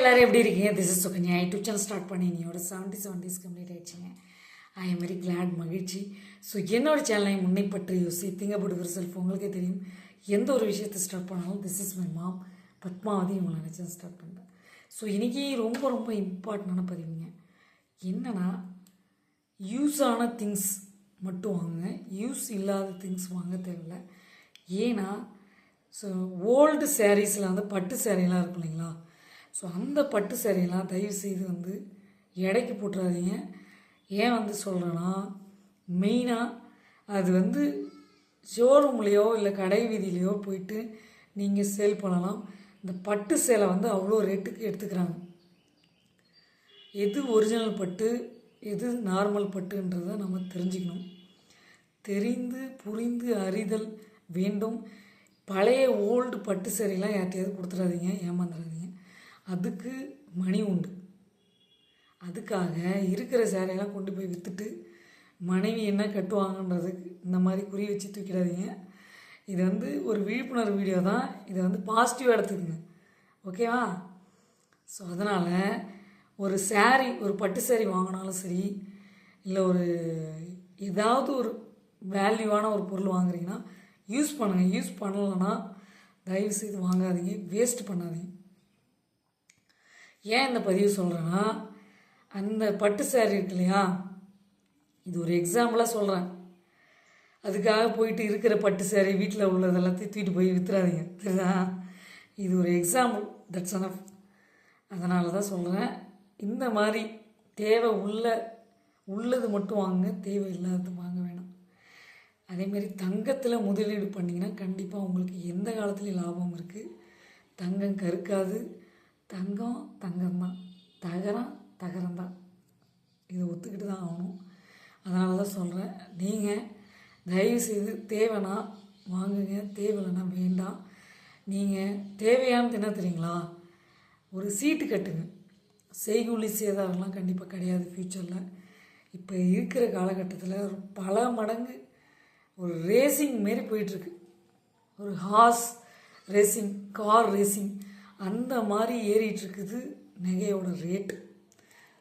எல்லாரும் எப்படி இருக்கீங்க? This is Sukanya. YouTube channel start பண்ணி என்னோட செவன்ட்டி செவன் டேஸ் கம்ப்ளீட் ஆயிடுச்சுங்க. ஐ எம் வெரி கிளாட் மகிழ்ச்சி. ஸோ என்னோட சேனலை முன்னை பற்றி யோசி திங்க போட்டு செல்ஃப் உங்களுக்கே தெரியும். எந்த ஒரு விஷயத்தை ஸ்டார்ட் பண்ணாலும் this is my mom Padmavathi இவங்களை நினச்சி ஸ்டார்ட் பண்ணுறேன் ஸோ இன்றைக்கி ரொம்ப ரொம்ப இம்பார்ட்டண்டான பதிவுங்க. என்னென்னா யூஸ் ஆன திங்ஸ் மட்டும் வாங்க யூஸ் இல்லாத திங்ஸ் வாங்க தேவையில்ல. ஏன்னா ஸோ ஓல்டு சாரீஸில் வந்து பட்டு சேரீலாம் இருக்கும் இல்லைங்களா? ஸோ அந்த பட்டு சேரீலாம் தயவு செய்து வந்து எடைக்கு போட்டுறாதீங்க. ஏன் வந்து சொல்கிறேன்னா மெயினாக அது வந்து ஷோரூம்லேயோ இல்லை கடை வீதியிலையோ போயிட்டு நீங்கள் சேல் பண்ணலாம். இந்த பட்டு சேலை வந்து அவ்வளோ ரேட்டுக்கு எடுத்துக்கிறாங்க. எது ஒரிஜினல் பட்டு எது நார்மல் பட்டுன்றதை நம்ம தெரிஞ்சுக்கணும். தெரிந்து புரிந்து அறிதல் வேண்டும். பழைய ஓல்டு பட்டு சேரீலாம் யார்ட்டையாவது கொடுத்துடாதீங்க ஏமாந்துடாதீங்க அதுக்கு மணி உண்டு. அதுக்காக இருக்கிற சேரையெல்லாம் கொண்டு போய் விற்றுட்டு மனைவி என்ன கட்டுவாங்கன்றதுக்கு இந்த மாதிரி குறி வச்சு தூக்கிடாதீங்க. இது வந்து ஒரு விழிப்புணர்வு வீடியோ தான். இதை வந்து பாசிட்டிவாக எடுத்துக்கோங்க. ஓகேவா ஸோ அதனால் ஒரு சேரீ ஒரு பட்டு சேரீ வாங்கினாலும் சரி இல்லை ஒரு ஏதாவது ஒரு வேல்யூவான ஒரு பொருள் வாங்குறீங்கன்னா யூஸ் பண்ணுங்கள் யூஸ் பண்ணலைன்னா தயவுசெய்து வாங்காதீங்க. வேஸ்ட் பண்ணாதீங்க. ஏன் இந்த பதிவு சொல்கிறேன்னா அந்த பட்டு சேரீ இருக்கு இல்லையா? இது ஒரு எக்ஸாம்பிளாக சொல்கிறேன் அதுக்காக போயிட்டு இருக்கிற பட்டு சேரீ வீட்டில் உள்ளது எல்லாத்தையும் தூக்கிட்டு போய் வித்துறாதீங்க. தெரியுதா? இது ஒரு எக்ஸாம்பிள் தட்ஸ் அனஃப் அதனால தான் சொல்கிறேன் இந்த மாதிரி தேவை உள்ள உள்ளது மட்டும் வாங்க தேவை இல்லாதது வாங்க வேணாம். அதேமாரி தங்கத்தில் முதலீடு பண்ணிங்கன்னா கண்டிப்பாக உங்களுக்கு எந்த காலத்துலேயும் லாபம் இருக்குது தங்கம் கருக்காது. தங்கம் தங்கம்தான். தகரம் தகரம்தான். இதை ஒத்துக்கிட்டு தான் ஆகணும். அதனால தான் சொல்கிறேன் நீங்கள் தயவுசெய்து தேவைன்னா வாங்குங்க தேவையில்லைன்னா வேண்டாம். நீங்கள் தேவையானது என்ன தெரியுங்களா ஒரு சீட்டு கட்டுங்க. செய்கூலி சேதாரம்லாம் கண்டிப்பாக கிடையாது ஃப்யூச்சரில் இப்போ இருக்கிற காலகட்டத்தில் பல மடங்கு ஒரு ரேசிங் மாரி போயிட்டுருக்கு ஒரு ஹார்ஸ் ரேசிங் கார் ரேசிங் அந்த மாதிரி ஏறிட்டு இருக்குது நகையோட ரேட்டு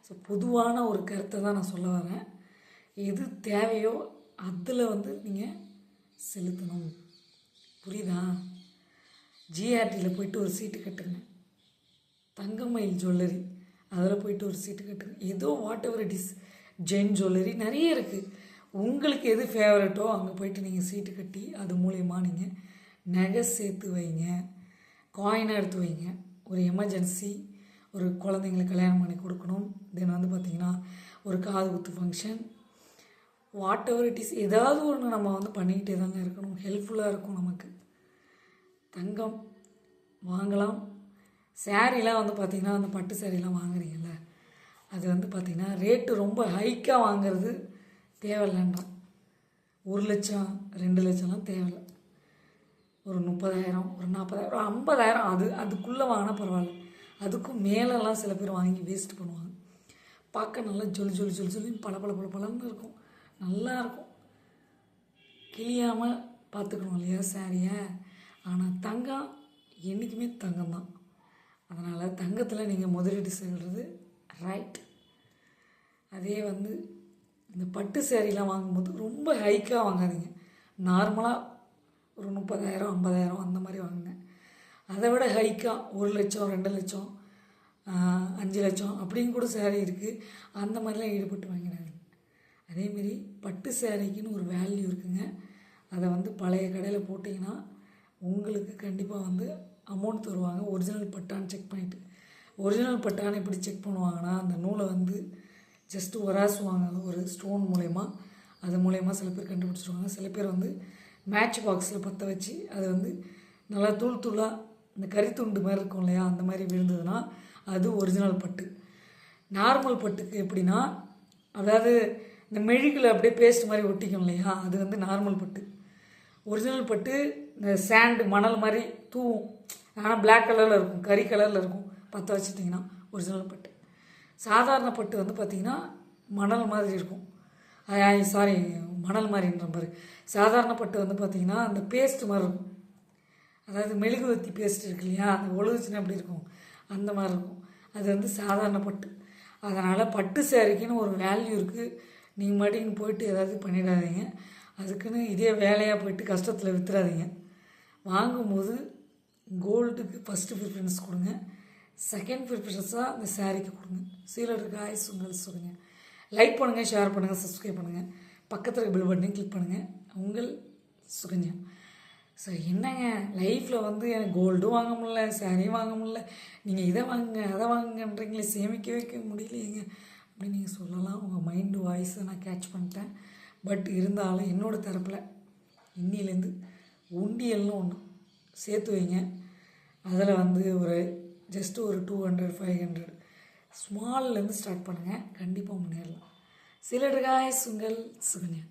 ஸோ பொதுவான ஒரு கருத்தை தான் நான் சொல்ல வரேன். எது தேவையோ அதில் வந்து நீங்கள் செலுத்தணும். புரியுதா? ஜிஆர்டியில் போயிட்டு ஒரு சீட்டு கட்டுங்க. தங்கமயில் ஜுவல்லரி அதில் போயிட்டு ஒரு சீட்டு கட்டுங்க. ஏதோ வாட் எவர் இட் இஸ் ஜென் ஜுவல்லரி நிறைய இருக்குது உங்களுக்கு எது ஃபேவரட்டோ அங்கே போயிட்டு நீங்கள் சீட்டு கட்டி அது மூலயமா நீங்கள் நகை சேர்த்து வைங்க. காயினை எடுத்து வைங்க ஒரு எமர்ஜென்சி ஒரு குழந்தைங்களுக்கு கல்யாணம் பண்ணி கொடுக்கணும். தென் வந்து பார்த்திங்கன்னா ஒரு காது குத்து function whatever it is ஏதாவது ஒன்று நம்ம வந்து பண்ணிக்கிட்டே தாங்க இருக்கணும். ஹெல்ப்ஃபுல்லாக இருக்கும் நமக்கு. தங்கம் வாங்கலாம். சேரீலாம் வந்து பார்த்திங்கன்னா அந்த பட்டு சேரீலாம் வாங்குறீங்கல்ல அது வந்து பார்த்திங்கன்னா ரேட்டு ரொம்ப ஹைக்காக வாங்குறது தேவையில்லைன்றான். ஒரு லட்சம் ரெண்டு லட்சம்லாம் தேவையில்லை. ஒரு முப்பதாயிரம் ஒரு நாற்பதாயிரம் ஐம்பதாயிரம் அது அதுக்குள்ளே வாங்கினா பரவாயில்ல. அதுக்கும் மேலெல்லாம் சில பேர் வாங்கி வேஸ்ட் பண்ணுவாங்க. பார்க்க நல்லா ஜொலி ஜொலி ஜொலி ஜொலி பல பல பல பலன்னு இருக்கும். நல்லாயிருக்கும் கிழியாமல் கிளியாமல் பார்த்துக்கணும் இல்லையா சாரியை ஆனால் தங்கம் என்றைக்குமே தங்கம் தான் அதனால் தங்கத்தில் நீங்கள் முதலீடு செய்கிறது ரைட் அதே வந்து இந்த பட்டு சேரீலாம் வாங்கும்போது ரொம்ப ஹைக்காக வாங்காதீங்க. நார்மலாக ஒரு முப்பதாயிரம் ஐம்பதாயிரம் அந்த மாதிரி வாங்குங்க. அதை விட ஹைக்காக ஒரு லட்சம் ரெண்டு லட்சம் அஞ்சு லட்சம் அப்படின்னு கூட சேரீ இருக்குது அந்த மாதிரிலாம் ஈடுபட்டு வாங்கினாங்க. அதேமாரி பட்டு சேரீக்குன்னு ஒரு வேல்யூ இருக்குங்க. அதை வந்து பழைய கடையில் போட்டிங்கன்னா உங்களுக்கு கண்டிப்பாக வந்து அமௌண்ட் தருவாங்க. ஒரிஜினல் பட்டான்னு செக் பண்ணிவிட்டு ஒரிஜினல் பட்டான்னு எப்படி செக் பண்ணுவாங்கன்னா அந்த நூலை வந்து ஜஸ்ட்டு ஒராசுவாங்க ஒரு ஸ்டோன் மூலயமா. அது மூலயமா சில பேர் கண்டுபிடிச்சிருவாங்க. சில பேர் வந்து மேட்ச் பாக்ஸில் பற்ற வச்சு அது வந்து நல்லா தூள் தூளாக இந்த கறித்துண்டு மாதிரி இருக்கும் இல்லையா அந்த மாதிரி விழுந்ததுன்னா அது ஒரிஜினல் பட்டு. நார்மல் பட்டுக்கு எப்படின்னா அதாவது இந்த மெழுகில் அப்படியே பேஸ்ட் மாதிரி ஒட்டிக்கும் இல்லையா அது வந்து நார்மல் பட்டு. ஒரிஜினல் பட்டு இந்த சாண்டு மணல் மாதிரி தூவும். ஆனால் பிளாக் கலரில் இருக்கும் கறி கலரில் இருக்கும். பற்ற வச்சுட்டிங்கன்னா ஒரிஜினல் பட்டு. சாதாரண பட்டு வந்து பார்த்திங்கன்னா மணல் மாதிரி இருக்கும். சாரி மணல் மாதிரின்ற பாரு சாதாரண பட்டு வந்து பார்த்திங்கன்னா அந்த பேஸ்ட் மாதிரி இருக்கும் அதாவது மெழுகுவர்த்தி பேஸ்ட் இருக்கு இல்லையா அந்த ஒழுகுச்சுன்னா எப்படி இருக்கும்? அந்த மாதிரி இருக்கும். அது வந்து சாதாரண பட்டு அதனால் பட்டு சேரீக்குன்னு ஒரு வேல்யூ இருக்குது நீங்கள் மாட்டின்னு போயிட்டு ஏதாவது பண்ணிடாதீங்க. அதுக்குன்னு இதே வேலையாக போயிட்டு கஷ்டத்தில் வித்துறாதீங்க. வாங்கும்போது கோல்டுக்கு ஃபஸ்ட்டு ப்ரிஃபரன்ஸ் கொடுங்க. செகண்ட் ப்ரிஃபரன்ஸாக அந்த சாரீக்கு கொடுங்க. சீலர் இருக்க ஆயுஸ் உங்கள் லைக் பண்ணுங்கள் ஷேர் பண்ணுங்கள் சப்ஸ்கிரைப் பண்ணுங்கள் பக்கத்தில் இருக்க பில் பட்டனையும் கிளிக் பண்ணுங்கள் உங்கள் சுகன்யா. ஸோ என்னங்க? லைஃப்பில் வந்து எனக்கு கோல்டும் வாங்க முடில சாரியும் வாங்க முடில நீங்கள் இதை வாங்குங்க அதை வாங்குங்கன்றீங்களே சேமிக்க வைக்க முடியலையேங்க. அப்படின்னு நீங்கள் சொல்லலாம். உங்கள் மைண்டு வாய்ஸை நான் கேட்ச் பண்ணிட்டேன். பட் இருந்தாலும் என்னோடய தரப்பில் இன்னிலேருந்து உண்டியல்னு ஒன்று சேர்த்து வைங்க. அதில் வந்து ஒரு ஜஸ்ட் ஒரு டூ ஹண்ட்ரட் ஃபைவ் ஹண்ட்ரட் ஸ்மால்லேருந்து ஸ்டார்ட் பண்ணுங்கள் கண்டிப்பாக முன்னேறலாம். சிலர் காய்ஸ் உங்கள் சுகன்யா.